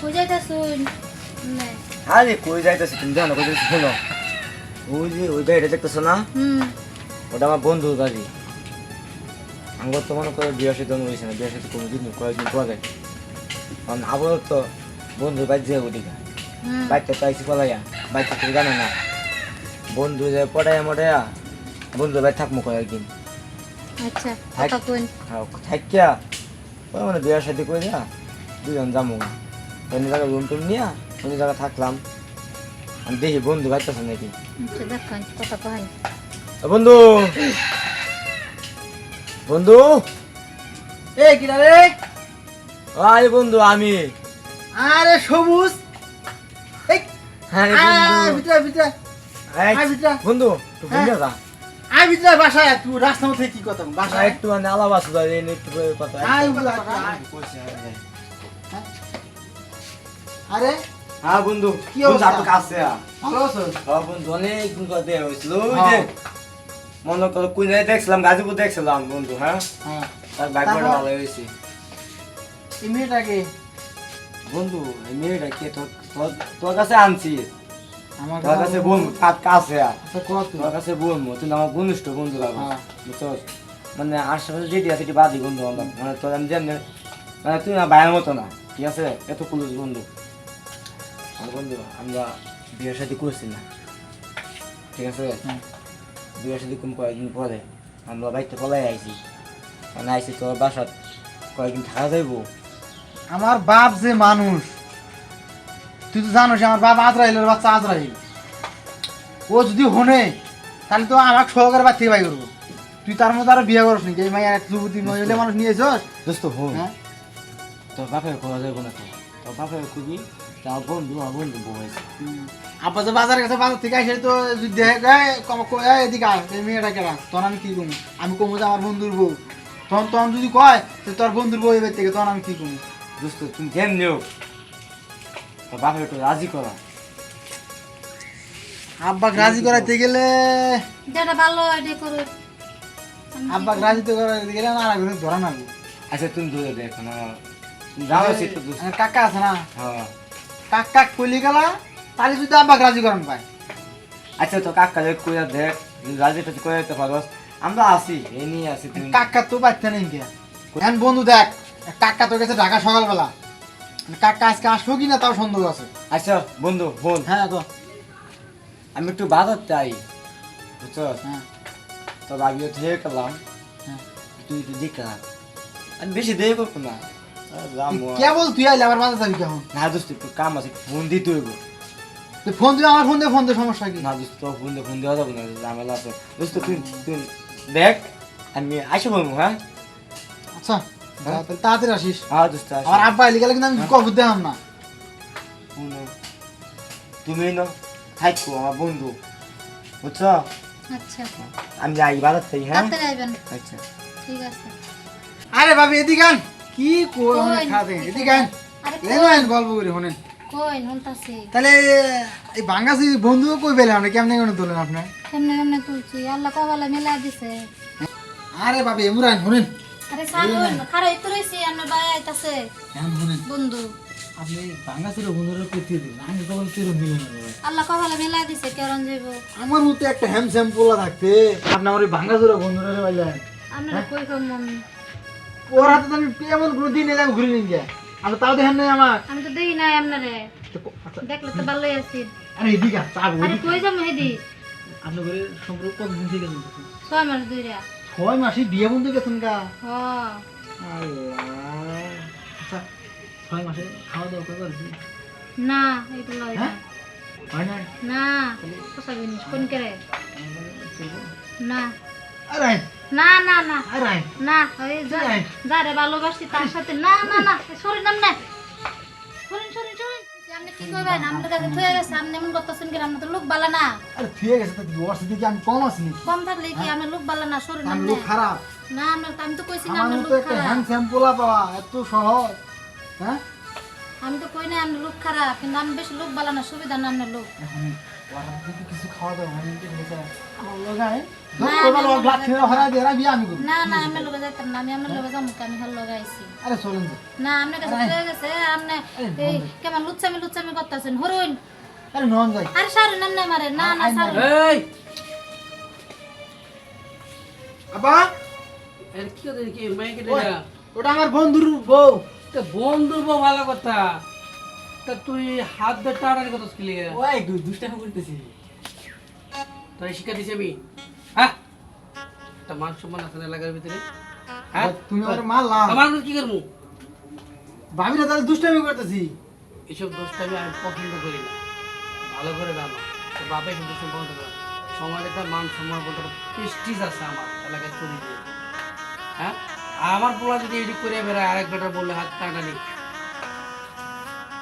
কই যাইতাছুন আরে কই যাইতেছি তুমি জানো কই যাইতেছি শোনো ওই যে ওই গাড়িটা দেখতেছো না হুম ওটা আমার বন্ধুর গাড়ি আমার তো মনে করে বিয়ের সাথে হয়েছে না বিয়ের সাথে কোনো দিন কয়েকদিন পরে কারণ আবার তো বন্ধুর বাড়ি যে ওদিকে বাইকটা তো আইসি পলাইয়া বাইকটা তুমি জানো না বন্ধু যে পড়াইয়া মটাইয়া বন্ধুর বাড়ি থাকব কয়েকদিন আচ্ছা থাক। থাকিয়া ওই মানে বিয়ের সাথে করে যা দুজন যাব অন্য জায়গায় রুম টুম নিয়ে অন্য জায়গায় থাকলাম। আমি দেখি বন্ধু বাড়তেছে নাকি? আচ্ছা বন্ধু! বন্ধু! এ কিরা রে আরে বন্ধু আমি। আরে সবুজ! এই! হ্যাঁ বন্ধু। ভিতরে ভিতরে। বন্ধু তুই হ্যাঁ। যা। আয় ভিতরে বাসায় তুই রাস্তা মধ্যে কি কথা বাসা বাসায়। একটু মানে আলাপ আছে তাই এই একটু করে কথা বলে, আয়। আরে? হ্যাঁ বন্ধু কি অবস্থা? একটু কাছে? ভালো আছো? হ্যাঁ বন্ধু অনেক দিন দেয়া হয়েছিল ওই হ্যাঁ। যে মনে করো কুইনায় দেখছিলাম গাজীপুর দেখছিলাম বন্ধু হ্যাঁ? হ্যাঁ। তার ভাগ্যটা ভালো হয়েছে। এই মেয়েটাকে? বন্ধু এই মেয়েটা কে তোর তোর- কাছে আনছি। তোর কাছে বোন কার কাছে আ। আচ্ছা তোর কাছে বোন তুই আমার ঘনিষ্ঠ বন্ধু লাগবে হ্যাঁ। বুঝছস? মানে আশেপাশে যেটি আছে এটি বাদি বন্ধু বান্ধব মানে তোর আমি যেমনি মানে তুই না ভাইয়ের মতো না ঠিক আছে? এত কুলুস বন্ধু। আর বন্ধু আমরা বিয়ের সাথে করছি না ঠিক আছে। বিয়ের সাথে কোন কয়েকদিন পরে আমরা বাইকটা পলাই আইছি। মানে আইছি তোর বাসাত কয়েকদিন থাকা যাইবো। আমার বাপ যে মানুষ তুই তো জানোস আমার বাপ আজরাইলের বাচ্চা আজরাইল। ও যদি হনে তাহলে তো আমার সহকারে থেকে বাই করব। তুই তার মধ্যে আরও বিয়ে করস নাকি? এই মাইয়া এক যুবতী মহিলা মানুষ নিয়েছস দোস্ত হন। হ্যাঁ? তোর বাপের করা যাইবো না তো। তোর বাপের খুবই আমার বন্ধু আমার বন্ধু বউ হয়েছে আপা যে বাজার গেছে বাজার থেকে আসে তো যদি দেখে কয় এদিকে আয় এই মেয়েটা কেনা তখন আমি কি কমু আমি কমু যে আমার বন্ধুর বউ। তখন তখন যদি কয় যে তোর বন্ধুর বউ এবার থেকে তখন আমি কি কমু দোস্ত তুমি জ্ঞান নিও। তোর বাপের একটু রাজি করা। আব্বাকে রাজি করাইতে গেলে যেটা ভালো এটা করো। আব্বাকে রাজি তো করাইতে গেলে না আগে ধরা না আচ্ছা তুমি দূরে দেখো না জানো সে তো কাকা আছে না? হ্যাঁ। কাক কইলি গেলা তাহলে যদি আব্বাকে রাজি করান পায়। আচ্ছা তো কাকা যে কইরা দেখ রাজি টাজি করে দিতে পারোস আমরা আছি এই নিয়ে আছি তুমি। কাকা তো বাচ্চা নেই কে? এখন বন্ধু দেখ কাকা তো গেছে ঢাকা সকালবেলা। কাকা আজকে আসব কি না তাও সন্দেহ আছে। আচ্ছা বন্ধু বোন হ্যাঁ তো আমি একটু বাজার চাই বুঝছ? হ্যাঁ। তো আমিও থেকে গেলাম। হ্যাঁ। তুই একটু দেখা আমি বেশি দেরি করব না। কেবল তুই আইলে আবার বাজার যাবি কেমন? না দোস্ত একটু কাম আছে ফোন দিতে হইব। তুই ফোন দিবি আমার ফোন দিয়ে ফোন দিয়ে সমস্যা কি? না দোস্ত তোর ফোন দিয়ে ফোন দেওয়া যাবে না ঝামেলা আছে। দোস্ত তুই তুই দেখ আমি আসে বলব হ্যাঁ? আচ্ছা। তাড়াতাড়ি আসিস। হ্যাঁ আমার আব্বা আইলে গেলে কিন্তু আমি কবর দেখাম না। তুমি না থাকো আমার বন্ধু। বুঝছ? আচ্ছা। আমি যাই বাজার থেকে হ্যাঁ? আচ্ছা। ঠিক আছে। আরে ভাবি এদিকে আন। কি কই কই? খাতে এদিকে আন। আরে আন গল্প করি কই হুনতাছি তাহলে এই বাঙ্গাসি বন্ধু কই পেলে আমরা? কেমনে কেমনে তোলেন আপনার? কেমনে কেমনে তুলছি? আল্লাহ কপালে মেলা দিছে। আরে ভাবি এমুরান শোনেন। আরে সাগুন খারা ইতো রইছি আমার আইতাছে। বন্ধু। আপনি বাঙ্গাসির বন্ধুরা পেতে দিন আমি কখন তেরো মিলে আল্লাহ কপালে মেলা দিছে কেরন যাইব আমার মতো একটা হ্যাম পোলা থাকতে আপনি আমার ওই ভাঙ্গাসুরা বন্ধুরা পাইলেন আপনারা কই কম মম্মি ওর হাতে তো আমি এমন কোনো দিন এলাম ঘুরে নিন আমি তাও দেখেন নাই আমার? আমি তো দেখি নাই আপনারে। তো আচ্ছা, দেখলে তো ভালোই আছি। আরে এদিকে আরে কই যাব হেদি আপনার ঘরে সম্পর্ক কতদিন থেকে ছয় মাস দুইরা ছয় মাসে বিয়ে বন্ধু গেছেন গা। হ আল্লাহ। আচ্ছা ছয় মাসে খাওয়া দাওয়া করে না এগুলো হয় না। হ্যাঁ? হয় না না পোষা জিনিস কোন কেরে না। আরে আয়, না না না। আরে আয়। না ওই যা- নাই। যারে ভালোবাসি তার সাথে। না না না সরিন নাম না কি কইবেন আমাদের কাছে থয়ে গেছে আপনি এমন করতেছেন কি আমরা তো লোক বালা না? আরে ঠিক আছে তো কি ওর সাথে আমি কম আছি? কম থাকলে কি আমরা লোক বালা না? সরিন না লোক খারাপ। না আমরা আমি তো কইছি না আমার লোক খারাপ। হ্যান্ড স্যাম্পোলা পাওয়া এত সহজ হ্যাঁ? আমি তো কই না আপনি লোক খারাপ কিন্তু আমি বেশি লোক বালা না সুবিধা না আপনার লোক। ওরা কিছু খাওয়া দাওয়া কি আমার না, না, আমি যাইতাম না আমি আমার লোকে যাব আমি হাল লগাইছি আরে চলেন না আপনার কাছে আরে। গেছে আপনি আরে, এই বন্ধু। কেমন লুচ্চামি লুচ্চামি করতেছেন? হরুন। আরে নন যাই। আরে সারুন নাম না মারে না না সারুন। এই। আবা এর কি কথা কি মাইকে ওই, ওটা আমার বন্ধুর বউ। তা বন্ধু বউ ভালো কথা। তা তুই হাত ধরে টাড়ার কথা লিগে? ওই দুষ্টামি তোর শিক্ষা দিছি আমি। হ্যাঁ? তা মান সম্মান এলাকার ভিতরে। হ্যাঁ? তুমি আমার কি করব? ভাবিরা তাহলে দুষ্টামি করতেছি। এসব দোষটা আমি পছন্দ করি না। ভালো করে জানো তো বাবা এসব করো সমাজে একটা মান সম্মান বলতে প্রেস্টিজ আছে আমার এলাকায় হ্যাঁ? আমার পোলা যদি এডিট করে বেড়ায় আরেক বেটা বললে হাত টানানি।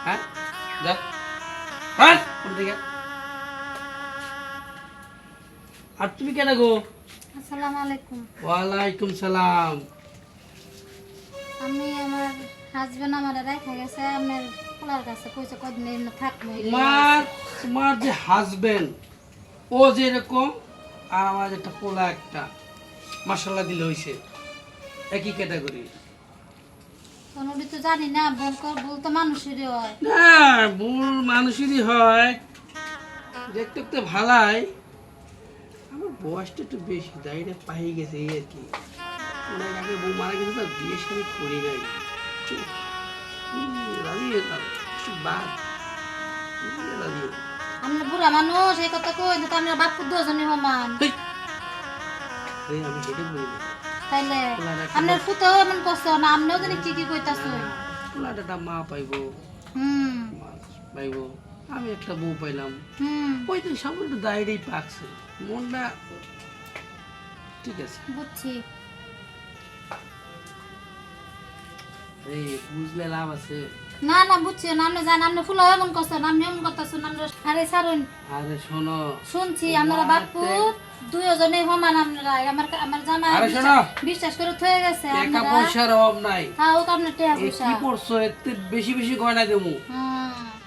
হ্যাঁ? যা। হ্যাঁ? দিকে আর তুমি কেন গো? আসসালামু আলাইকুম। ওয়ালাইকুম সালাম। আমি আমার হাজবেন্ড আমার রেখে গেছে আপনার পোলার কাছে কইছে কদিন থাকব। তোমার তোমার যে হাজবেন্ড ও যেরকম আর আমার একটা পোলা একটা মাসাল্লাহ দিলে হইছে। একই ক্যাটাগরি কোনোটি তো জানি না ভুল কর ভুল তো মানুষেরই হয়। না ভুল মানুষেরই হয়। দেখতে দেখতে ভালাই। আমার বয়সটা একটু বেশি দাড়িটা পাই গেছে এই আর কি। অনেক আগে বউ মারা গেছে তো বিয়ে শাড়ি করি নাই। রাজি যেতাম একটু বাদ। রাজি যেতাম। আপনি বুড়া মানুষ এই কথা কই তো দুজনই সমান। আমি সেটা বলি না তাইলে আপনার পুতো এমন করছে না আপনিও জানি কি কি কইতাছেন? পোলাটা মা পাইবো। হুম। পাইবো। আমি একটা বউ পাইলাম। ওই তো সামনে একটু দাঁড়িয়েই পাকছে। মনটা ঠিক আছে। বুঝছি। এই বুঝলে লাভ আছে। না না বুঝছি। না আপনি জানেন আপনি ফুল এমন করছেন আপনি এমন করতেছেন আমরা আরে ছাড়ুন। আরে শোনো শুনছি আপনারা বাপু দুইজনে সমান আপনারা। আমার আমার জামাই আরে বিশ্বাস- শোনো। বিশ্বাস করে থয়ে গেছে টাকা পয়সার অভাব নাই। হ্যাঁ ও টাকা পয়সা। কি করছ এতে বেশি বেশি গয়না দেবো।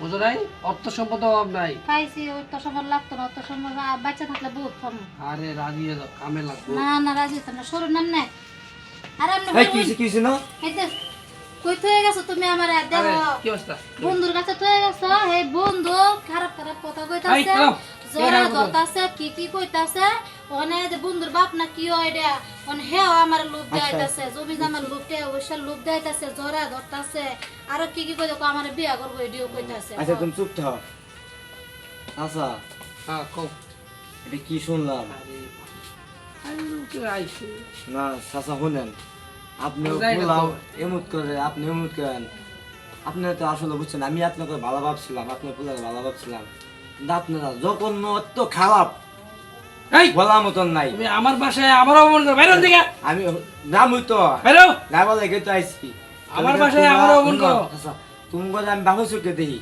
বুঝো নাই? অর্থ সম্পদ অভাব নাই। পাইছি অর্থ সম্পদ লাগতো না অর্থ সম্পদ বাচ্চা থাকলে বহুত কম। আরে রাজি হয়ে কামে লাগবো। না না রাজি হতো না সরুন নাম নাই। আরে আপনি এই কি হইছে, না? এই কই থয়ে গেছো তুমি আমার আরে? দেখো কি অবস্থা? বন্ধুর কাছে থয়ে গেছো হে বন্ধু খারাপ খারাপ কথা কইতাছে। জোরা এরা ধরতাছে কি কি কইতাছে? ওনে যে বন্ধুর বাপ না কি হয় রে? হেও আমার লোভ দেখাইতাছে জমি জামার লোভ জোরা ধরতাছে আরও কি কি কইতো আমার বিয়া করব এডিও কইতাছে আচ্ছা তুমি চুপ থাও। আচ্ছা। হ্যাঁ কও। এটা কি শুনলাম? না চাচা শুনেন। আপনি। এমুত করে আপনি এমুত করেন। আপনি তো আসলে বুঝছেন আমি আপনাকে ভালো ভাবছিলাম আপনার পোলাকে ভালো ভাবছিলাম। কিন্তু আপনারা যখন অত খারাপ এই! বলার মতন নাই। তুমি আমার বাসায় আমার অপমান করো বাইরে থেকে! আমি নাম হইতো বাইরে! না বলে গেতো আইসি। আমার বাসায় আমার অমন করো। তুমি বলে আমি বাবু দেখি।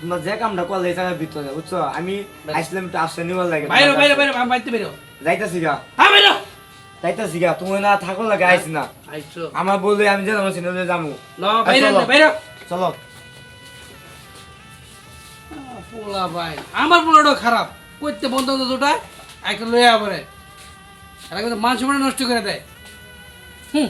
তোমরা যে কামটা করলে জায়গার ভিতরে বুঝছ? আমি আসলাম একটু আসলে নিবার লাগে বাইরে বাইরে বাইরে আমি বাইতে বেরো। যাইতাছি গা। হ্যাঁ বেরো! যাইতাছি গা। তুমি না থাকো লাগে আইসি না। আইছো আমার বললে আমি যেন আমার সিনেমা না বাইরে বাইরে। চলো। পোলা ভাই। আমার পোলাটাও খারাপ। করতে বন্ধ দুটা একটা লইয়া পরে। কিন্তু মান নষ্ট করে দেয়। হুম?